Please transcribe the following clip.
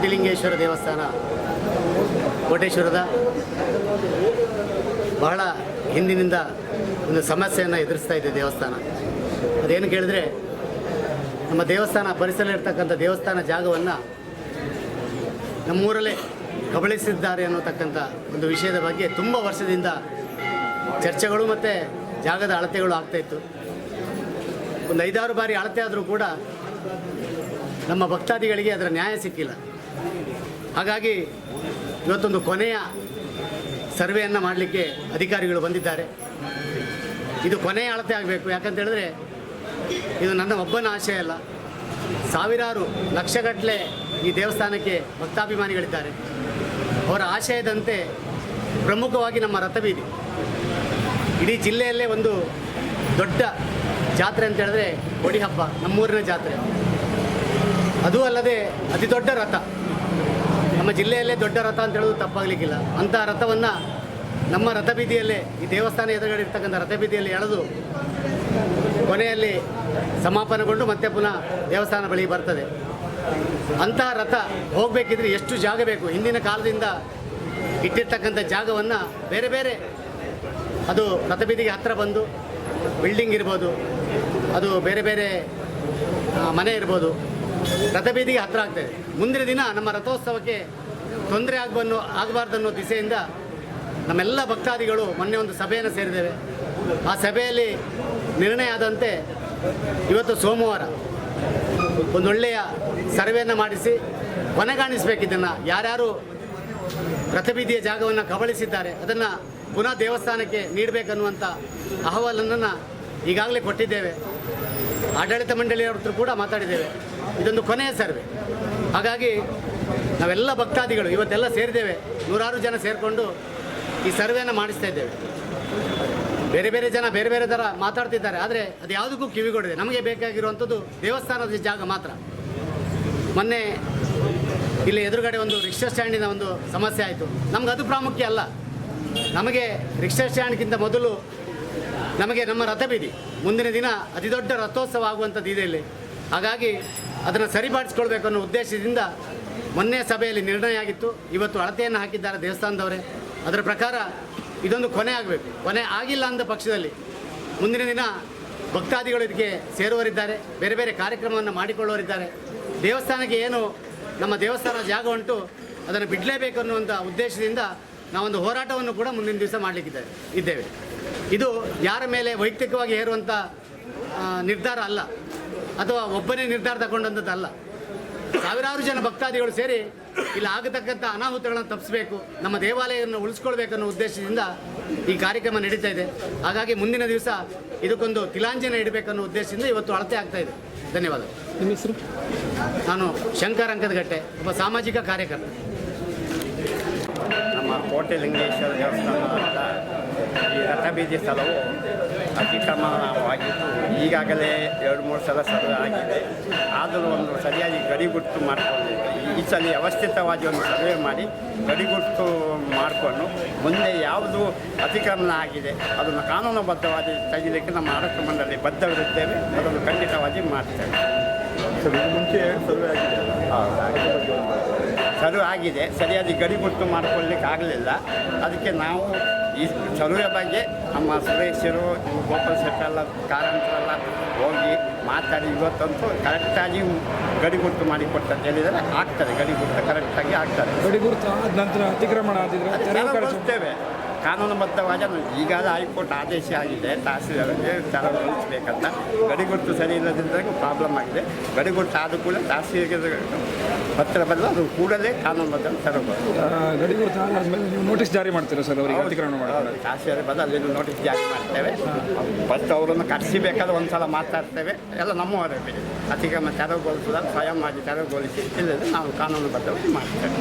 ಕೋಟಿಲಿಂಗೇಶ್ವರ ದೇವಸ್ಥಾನ, ಕೋಟೇಶ್ವರದ, ಬಹಳ ಹಿಂದಿನಿಂದ ಒಂದು ಸಮಸ್ಯೆಯನ್ನು ಎದುರಿಸ್ತಾ ಇದೆ ದೇವಸ್ಥಾನ. ಅದೇನು ಕೇಳಿದ್ರೆ, ನಮ್ಮ ದೇವಸ್ಥಾನ ಪರಿಸರ ಇರ್ತಕ್ಕಂಥ ದೇವಸ್ಥಾನ ಜಾಗವನ್ನು ನಮ್ಮೂರಲ್ಲೇ ಕಬಳಿಸಿದ್ದಾರೆ ಅನ್ನೋತಕ್ಕಂಥ ಒಂದು ವಿಷಯದ ಬಗ್ಗೆ ತುಂಬ ವರ್ಷದಿಂದ ಚರ್ಚೆಗಳು ಮತ್ತು ಜಾಗದ ಅಳತೆಗಳು ಆಗ್ತಾಯಿತ್ತು ಒಂದು ಐದಾರು ಬಾರಿ ಅಳತೆ ಆದರೂ ಕೂಡ ನಮ್ಮ ಭಕ್ತಾದಿಗಳಿಗೆ ಅದರ ನ್ಯಾಯ ಸಿಕ್ಕಿಲ್ಲ. ಹಾಗಾಗಿ ಇವತ್ತೊಂದು ಕೊನೆಯ ಸರ್ವೆಯನ್ನು ಮಾಡಲಿಕ್ಕೆ ಅಧಿಕಾರಿಗಳು ಬಂದಿದ್ದಾರೆ. ಇದು ಕೊನೆಯ ಅಳತೆ ಆಗಬೇಕು. ಯಾಕಂತೇಳಿದ್ರೆ ಇದು ನನ್ನ ಒಬ್ಬನ ಆಶಯ ಅಲ್ಲ. ಸಾವಿರಾರು ಲಕ್ಷಗಟ್ಟಲೆ ಈ ದೇವಸ್ಥಾನಕ್ಕೆ ಭಕ್ತಾಭಿಮಾನಿಗಳಿದ್ದಾರೆ. ಅವರ ಆಶಯದಂತೆ ಪ್ರಮುಖವಾಗಿ ನಮ್ಮ ರಥಬೀದಿ. ಇಡೀ ಜಿಲ್ಲೆಯಲ್ಲೇ ಒಂದು ದೊಡ್ಡ ಜಾತ್ರೆ ಅಂತ ಹೇಳಿದ್ರೆ ಹಬ್ಬ ನಮ್ಮೂರಿನ ಜಾತ್ರೆ. ಅದೂ ಅಲ್ಲದೆ ಅತಿ ದೊಡ್ಡ ರಥ. ನಮ್ಮ ಜಿಲ್ಲೆಯಲ್ಲೇ ದೊಡ್ಡ ರಥ ಅಂತ ಹೇಳೋದು ತಪ್ಪಾಗಲಿಕ್ಕಿಲ್ಲ. ಅಂಥ ರಥವನ್ನು ನಮ್ಮ ರಥಬೀದಿಯಲ್ಲೇ, ಈ ದೇವಸ್ಥಾನ ಎದುರುಗಡೆ ಇರ್ತಕ್ಕಂಥ ರಥಬೀದಿಯಲ್ಲಿ ಎಳೆದು ಕೊನೆಯಲ್ಲಿ ಸಮಾಪನಗೊಂಡು ಮತ್ತೆ ಪುನಃ ದೇವಸ್ಥಾನ ಬಳಿ ಬರ್ತದೆ. ಅಂತಹ ರಥ ಹೋಗಬೇಕಿದ್ರೆ ಎಷ್ಟು ಜಾಗ ಬೇಕು? ಹಿಂದಿನ ಕಾಲದಿಂದ ಇಟ್ಟಿರ್ತಕ್ಕಂಥ ಜಾಗವನ್ನು ಬೇರೆ ಬೇರೆ, ಅದು ರಥಬೀದಿಗೆ ಹತ್ತಿರ ಬಂದು ಬಿಲ್ಡಿಂಗ್ ಇರ್ಬೋದು, ಅದು ಬೇರೆ ಬೇರೆ ಮನೆ ಇರ್ಬೋದು. ರಥಬೀದಿಗೆ ಹತ್ತಿರ ಆಗ್ತದೆ ಮುಂದಿನ ದಿನ ನಮ್ಮ ರಥೋತ್ಸವಕ್ಕೆ ತೊಂದರೆ ಆಗಬನ್ನು ಆಗಬಾರ್ದು ಅನ್ನೋ ದಿಸೆಯಿಂದ ನಮ್ಮೆಲ್ಲ ಭಕ್ತಾದಿಗಳು ಮೊನ್ನೆ ಒಂದು ಸಭೆಯನ್ನು ಸೇರಿದ್ದೇವೆ. ಆ ಸಭೆಯಲ್ಲಿ ನಿರ್ಣಯ ಆದಂತೆ ಇವತ್ತು ಸೋಮವಾರ ಒಂದೊಳ್ಳೆಯ ಸರ್ವೆಯನ್ನು ಮಾಡಿಸಿ ಕೊನೆಗಾಣಿಸಬೇಕಿದ್ದನ್ನು ಯಾರ್ಯಾರು ರಥಬೀದಿಯ ಜಾಗವನ್ನು ಕಬಳಿಸಿದ್ದಾರೆ, ಅದನ್ನು ಪುನಃ ದೇವಸ್ಥಾನಕ್ಕೆ ನೀಡಬೇಕನ್ನುವಂಥ ಅಹವಾಲನ್ನು ಈಗಾಗಲೇ ಕೊಟ್ಟಿದ್ದೇವೆ. ಆಡಳಿತ ಮಂಡಳಿಯವ್ರ ಕೂಡ ಮಾತಾಡಿದ್ದೇವೆ. ಇದೊಂದು ಕೊನೆಯ ಸರ್ವೆ. ಹಾಗಾಗಿ ನಾವೆಲ್ಲ ಭಕ್ತಾದಿಗಳು ಇವತ್ತೆಲ್ಲ ಸೇರಿದ್ದೇವೆ. ನೂರಾರು ಜನ ಸೇರಿಕೊಂಡು ಈ ಸರ್ವೆಯನ್ನು ಮಾಡಿಸ್ತಾ ಇದ್ದೇವೆ. ಬೇರೆ ಬೇರೆ ಜನ ಬೇರೆ ಬೇರೆ ಥರ ಮಾತಾಡ್ತಿದ್ದಾರೆ. ಆದರೆ ಅದು ಯಾವುದಕ್ಕೂ ಕಿವಿಗೊಡಿದೆ. ನಮಗೆ ಬೇಕಾಗಿರುವಂಥದ್ದು ದೇವಸ್ಥಾನದ ಜಾಗ ಮಾತ್ರ. ಮೊನ್ನೆ ಇಲ್ಲಿ ಎದುರುಗಡೆ ಒಂದು ರಿಕ್ಷಾ ಸ್ಟ್ಯಾಂಡಿನ ಒಂದು ಸಮಸ್ಯೆ ಆಯಿತು. ನಮ್ಗೆ ಅದು ಪ್ರಾಮುಖ್ಯ ಅಲ್ಲ. ನಮಗೆ ರಿಕ್ಷಾ ಸ್ಟ್ಯಾಂಡ್ಗಿಂತ ಮೊದಲು ನಮಗೆ ನಮ್ಮ ರಥಬೀದಿ. ಮುಂದಿನ ದಿನ ಅತಿ ದೊಡ್ಡ ರಥೋತ್ಸವ ಆಗುವಂಥದ್ದು ಇದೆ ಇಲ್ಲಿ. ಹಾಗಾಗಿ ಅದನ್ನು ಸರಿಪಡಿಸ್ಕೊಳ್ಬೇಕು ಅನ್ನೋ ಉದ್ದೇಶದಿಂದ ಮೊನ್ನೆ ಸಭೆಯಲ್ಲಿ ನಿರ್ಣಯ ಆಗಿತ್ತು. ಇವತ್ತು ಅಳತೆಯನ್ನು ಹಾಕಿದ್ದಾರೆ ದೇವಸ್ಥಾನದವರೇ. ಅದರ ಪ್ರಕಾರ ಇದೊಂದು ಕೊನೆ ಆಗಬೇಕು. ಕೊನೆ ಆಗಿಲ್ಲ ಅಂದ ಪಕ್ಷದಲ್ಲಿ ಮುಂದಿನ ದಿನ ಭಕ್ತಾದಿಗಳು ಇದಕ್ಕೆ ಸೇರುವರಿದ್ದಾರೆ. ಬೇರೆ ಬೇರೆ ಕಾರ್ಯಕ್ರಮವನ್ನು ಮಾಡಿಕೊಳ್ಳುವರಿದ್ದಾರೆ. ದೇವಸ್ಥಾನಕ್ಕೆ ಏನು ನಮ್ಮ ದೇವಸ್ಥಾನ ಜಾಗ ಉಂಟು ಅದನ್ನು ಬಿಡಲೇಬೇಕು ಅನ್ನುವಂಥ ಉದ್ದೇಶದಿಂದ ನಾವೊಂದು ಹೋರಾಟವನ್ನು ಕೂಡ ಮುಂದಿನ ದಿವಸ ಮಾಡಲಿಕ್ಕಿದ್ದೇವೆ ಇದ್ದೇವೆ. ಇದು ಯಾರ ಮೇಲೆ ವೈಯಕ್ತಿಕವಾಗಿ ಹೇರುವಂಥ ನಿರ್ಧಾರ ಅಲ್ಲ. ಅಥವಾ ಒಬ್ಬನೇ ನಿರ್ಧಾರ ತಗೊಂಡಂಥದ್ದಲ್ಲ. ಸಾವಿರಾರು ಜನ ಭಕ್ತಾದಿಗಳು ಸೇರಿ ಇಲ್ಲಿ ಆಗತಕ್ಕಂಥ ಅನಾಹುತಗಳನ್ನು ತಪ್ಪಿಸಬೇಕು ನಮ್ಮ ದೇವಾಲಯವನ್ನು ಉಳಿಸ್ಕೊಳ್ಬೇಕನ್ನೋ ಉದ್ದೇಶದಿಂದ ಈ ಕಾರ್ಯಕ್ರಮ ನಡೀತಾ ಇದೆ. ಹಾಗಾಗಿ ಮುಂದಿನ ದಿವಸ ಇದಕ್ಕೊಂದು ತಿಲಾಂಜನ ಇಡಬೇಕನ್ನೋ ಉದ್ದೇಶದಿಂದ ಇವತ್ತು ಅಳತೆ ಆಗ್ತಾ ಇದೆ. ಧನ್ಯವಾದ. ನಿಮ್ಮ ಹೆಸರು? ನಾನು ಶಂಕರ್ ಅಂಕದಗಟ್ಟೆ ಒಬ್ಬ ಸಾಮಾಜಿಕ ಕಾರ್ಯಕರ್ತ. ನಮ್ಮ ಕೋಟೆ ಲಿಂಗೇಶ್ವರ ದೇವಸ್ಥಾನದ ಈ ರಥಬೀದಿ ಸ್ಥಳವು ಅತಿಕ್ರಮವಾಗಿತ್ತು. ಈಗಾಗಲೇ ಎರಡು ಮೂರು ಸಲ ಸಲ ಆಗಿದೆ. ಆದರೂ ಒಂದು ಸರಿಯಾಗಿ ಗಡಿಗುಟ್ಟು ಮಾಡಿಕೊಂಡಿದೆ ಈ ಸಲ ವ್ಯವಸ್ಥಿತವಾಗಿ ಒಂದು ಸರ್ವೆ ಮಾಡಿ ಗಡಿಗುರ್ತು ಮಾಡಿಕೊಂಡು ಮುಂದೆ ಯಾವುದು ಅತಿಕ್ರಮಣ ಆಗಿದೆ ಅದನ್ನು ಕಾನೂನುಬದ್ಧವಾಗಿ ತೆಗಿಲಿಕ್ಕೆ ನಮ್ಮ ಆಡಳಿತ ಮಂಡಳಿ ಬದ್ಧವಿರುತ್ತೇವೆ. ಅದನ್ನು ಖಂಡಿತವಾಗಿ ಮಾಡ್ತೇವೆ. ಮುಂಚೆ ಸರ್ವೆ ಆಗಿದೆ ಸರ್ವೆ ಆಗಿದೆ. ಸರಿಯಾಗಿ ಗಡಿಗುರ್ತು ಮಾಡಿಕೊಳ್ಳಿಕ್ಕೆ ಆಗಲಿಲ್ಲ ಅದಕ್ಕೆ ನಾವು ಈ ಚಲುವೆ ಬಗ್ಗೆ ನಮ್ಮ ಸದಸ್ಯರು ಗೋಪಾಲ್ ಸರ್ಕಾರ ಕಾರಂತರೆಲ್ಲ ಹೋಗಿ ಮಾತಾಡಿ ಇವತ್ತಂತೂ ಕರೆಕ್ಟಾಗಿ ಗಡಿಗುರ್ತು ಮಾಡಿ ಕೊಟ್ಟಂತ ಹೇಳಿದರೆ ಆಗ್ತದೆ ಗಡಿಗುರ್ತು ಕರೆಕ್ಟಾಗಿ ಆಗ್ತದೆ. ಗಡಿ ಗುರುತು ಆದ ನಂತರ ಅತಿಕ್ರಮಣ ಆದಿದ್ರೆ ಅದು ಈಗಾಗಲೇ ಹೈಕೋರ್ಟ್ ಆದೇಶ ಆಗಿದೆ ತಹಸೀಲ್ದಾರ್ಗೆ ತೆರವುಗೊಳಿಸಬೇಕಂತ ಗಡಿಗುರ್ತು ಸರಿ ಇಲ್ಲದಿದ್ದಾಗ ಪ್ರಾಬ್ಲಮ್ ಆಗಿದೆ. ಗಡಿಗುರ್ತು ಆದ ಕೂಡ ತಹಸೀಲ್ಗೆ ಪತ್ರ ಬಂದು ಅದು ಕೂಡಲೇ ಕಾನೂನುಬದ್ಧ ತರಬಹುದು ಆ, ಆದಮೇಲೆ ನೀವು ನೋಟಿಸ್ ಜಾರಿ ಮಾಡ್ತೀರಾ ಸರ್ ಅವರಿಗೆ? ಅಧಿಕರಣ ಮಾಡ್ತಾರೆ? ತಹಸೀಲ್ದಾರ್ ಬಂದು ಅಲ್ಲಿ ನೋಟಿಸ್ ಜಾರಿ ಮಾಡ್ತೇವೆ. ಫಸ್ಟ್ ಅವರನ್ನು ಕರೆಸಿಬೇಕಾದ್ರೆ ಒಂದು ಸಲ ಮಾತಾಡ್ತೇವೆ. ಎಲ್ಲ ನಮ್ಮವರೇ ಬಿಡಿ. ಅತಿಕ್ರಮ ತೆರವುಗೊಳಿಸಿದಾಗ ಸ್ವಯಂ ಮಾಡಿ ತೆರವುಗೊಳಿಸಿ. ಇಲ್ಲದೆ ನಾವು ಕಾನೂನುಬದ್ಧವಾಗಿ ಮಾಡ್ತೇವೆ.